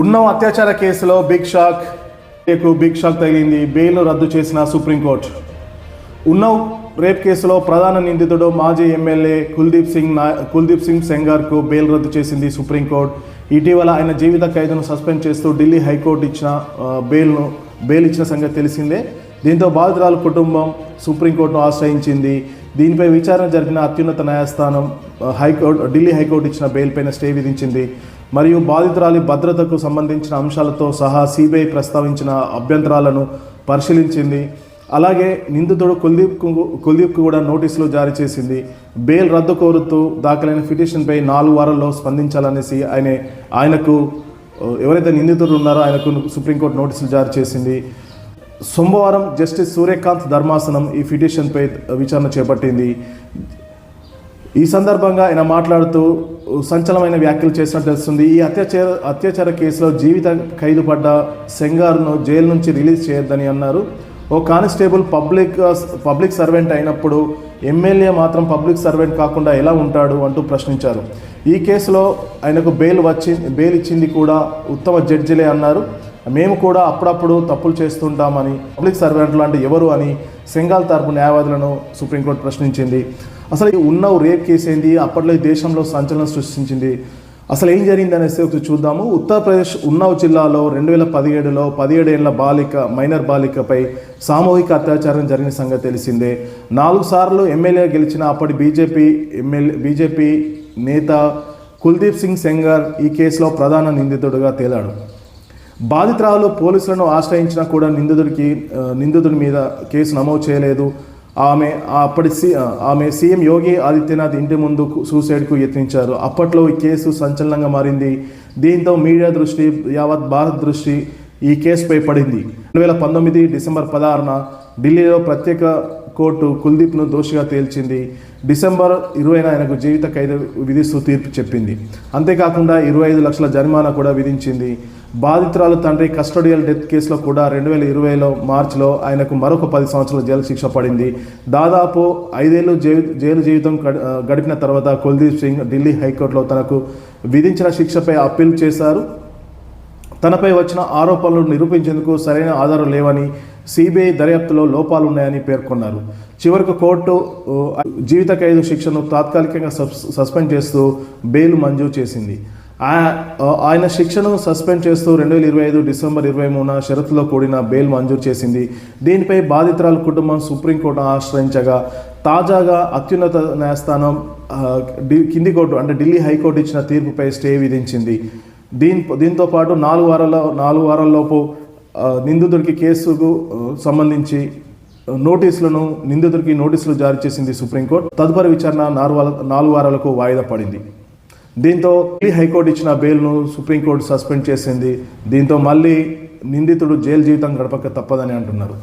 ఉన్నం అత్యాచార కేసులో big shock big shock తగిలింది. బెయిల్ రద్దు చేసిన సుప్రీంకోర్టు. ఉన్నవ్ రేప్ కేసులో ప్రధాన నిందితుడు మాజీ ఎమ్మెల్యే కుల్దీప్ సింగ్ నా కుల్దీప్ సింగ్ సెంగార్కు బెయిల్ రద్దు చేసింది సుప్రీంకోర్టు. ఇటీవల ఆయన జీవిత ఖైదును సస్పెండ్ చేస్తూ ఢిల్లీ హైకోర్టు ఇచ్చిన బెయిల్ను బెయిల్ ఇచ్చిన సంగతి తెలిసిందే. దీంతో బాధితురాలు కుటుంబం సుప్రీంకోర్టును ఆశ్రయించింది. దీనిపై విచారణ జరిపిన అత్యున్నత న్యాయస్థానం High Court Delhi High Court ఇచ్చిన బెయిల్ పైన స్టే విధించింది. మరియు బాధితురాలి భద్రతకు సంబంధించిన అంశాలతో సహా సిబిఐ ప్రస్తావించిన అభ్యంతరాలను పరిశీలించింది. అలాగే నిందితుడు కుల్దీప్కు కుల్దీప్కు కూడా నోటీసులు జారీ చేసింది. బెయిల్ రద్దు కోరుతూ దాఖలైన పిటిషన్పై నాలుగు వారాల్లో స్పందించాలనేసి ఆయన ఆయనకు ఎవరైతే నిందితుడు ఉన్నారో ఆయనకు సుప్రీంకోర్టు నోటీసులు జారీ చేసింది. సోమవారం జస్టిస్ సూర్యకాంత్ ధర్మాసనం ఈ పిటిషన్పై విచారణ చేపట్టింది. ఈ సందర్భంగా ఆయన మాట్లాడుతూ సంచలమైన వ్యాఖ్యలు చేసినట్టు తెలుస్తుంది. ఈ అత్యాచార అత్యాచార కేసులో జీవిత ఖైదు పడ్డ సెంగార్ను జైలు నుంచి రిలీజ్ చేయొద్దని అన్నారు. ఓ కానిస్టేబుల్ పబ్లిక్ పబ్లిక్ సర్వెంట్ అయినప్పుడు ఎమ్మెల్యే మాత్రం పబ్లిక్ సర్వెంట్ కాకుండా ఎలా ఉంటాడు అంటూ ప్రశ్నించారు. ఈ కేసులో ఆయనకు బెయిల్ వచ్చి బెయిల్ ఇచ్చింది కూడా ఉత్తమ జడ్జిలే అన్నారు. మేము కూడా అప్పుడప్పుడు తప్పులు చేస్తుంటామని పబ్లిక్ సర్వెంట్లు లాంటి ఎవరు అని సెంగాల్ తరపు న్యాయవాదులను సుప్రీంకోర్టు ప్రశ్నించింది. అసలు ఈ ఉన్నవ్ రేప్ కేసు ఏంది? అప్పట్లో ఈ దేశంలో సంచలనం సృష్టించింది. అసలు ఏం జరిగింది అనేసి ఒకటి చూద్దాము. ఉత్తరప్రదేశ్ ఉన్నవ్ జిల్లాలో రెండు వేల పదిహేడులో పదిహేడేళ్ళ బాలిక మైనర్ బాలికపై సామూహిక అత్యాచారం జరిగిన సంగతి తెలిసిందే. నాలుగు సార్లు ఎమ్మెల్యే గెలిచిన అప్పటి బీజేపీ ఎమ్మెల్యే బీజేపీ నేత కుల్దీప్ సింగ్ సెంగర్ ఈ కేసులో ప్రధాన నిందితుడిగా తేలాడు. బాధితురాలు పోలీసులను ఆశ్రయించినా కూడా నిందితుడికి నిందితుడి మీద కేసు నమోదు చేయలేదు. ఆమె అప్పటి సి ఆమె సీఎం యోగి ఆదిత్యనాథ్ ఇంటి ముందు సూసైడ్కు యత్నించారు. అప్పట్లో ఈ కేసు సంచలనంగా మారింది. దీంతో మీడియా దృష్టి యావత్ భారత్ దృష్టి ఈ కేసుపై పడింది. రెండు వేల పంతొమ్మిది డిసెంబర్ పదహారున ఢిల్లీలో ప్రత్యేక కోర్టు కుల్దీప్ను దోషిగా తేల్చింది. డిసెంబర్ ఇరవైన ఆయనకు జీవిత ఖైదు విధిస్తూ తీర్పు చెప్పింది. అంతేకాకుండా ఇరవై ఐదు లక్షల జరిమానా కూడా విధించింది. బాధితురాలు తండ్రి కస్టోడియల్ డెత్ కేసులో కూడా రెండు వేల ఇరవైలో మార్చిలో ఆయనకు మరొక పది సంవత్సరాల జైలు శిక్ష పడింది. దాదాపు ఐదేళ్ళు జైలు జైలు జీవితం గడిపిన తర్వాత కుల్దీప్ సింగ్ ఢిల్లీ హైకోర్టులో తనకు విధించిన శిక్షపై అప్పీల్ చేశారు. తనపై వచ్చిన ఆరోపణలు నిరూపించేందుకు సరైన ఆధారం లేవని సిబిఐ దర్యాప్తులో లోపాలు ఉన్నాయని పేర్కొన్నారు. చివరకు కోర్టు జీవిత ఖైదు శిక్షను తాత్కాలికంగా సస్- సస్పెండ్ చేస్తూ బెయిల్ మంజూరు చేసింది. ఆయన శిక్షను సస్పెండ్ చేస్తూ రెండు వేల ఇరవై ఐదు డిసెంబర్ ఇరవై మూడున షరతులో కూడిన బెయిల్ మంజూరు చేసింది. దీనిపై బాధితురాల కుటుంబం సుప్రీంకోర్టు ఆశ్రయించగా తాజాగా అత్యున్నత న్యాయస్థానం కింది కోర్టు అంటే ఢిల్లీ హైకోర్టు ఇచ్చిన తీర్పుపై స్టే విధించింది. దీని దీంతో పాటు నాలుగు వారాల నాలుగు వారాల్లోపు నిందితుడికి కేసుకు సంబంధించి నోటీసులను నిందితుడికి నోటీసులు జారీ చేసింది సుప్రీంకోర్టు. తదుపరి విచారణ నాలుగు నాలుగు వారాలకు వాయిదా పడింది. దీంతో హైకోర్టు ఇచ్చిన బెయిల్ను సుప్రీంకోర్టు సస్పెండ్ చేసింది. దీంతో మళ్ళీ నిందితుడు జైలు జీవితం గడపక తప్పదని అంటున్నారు.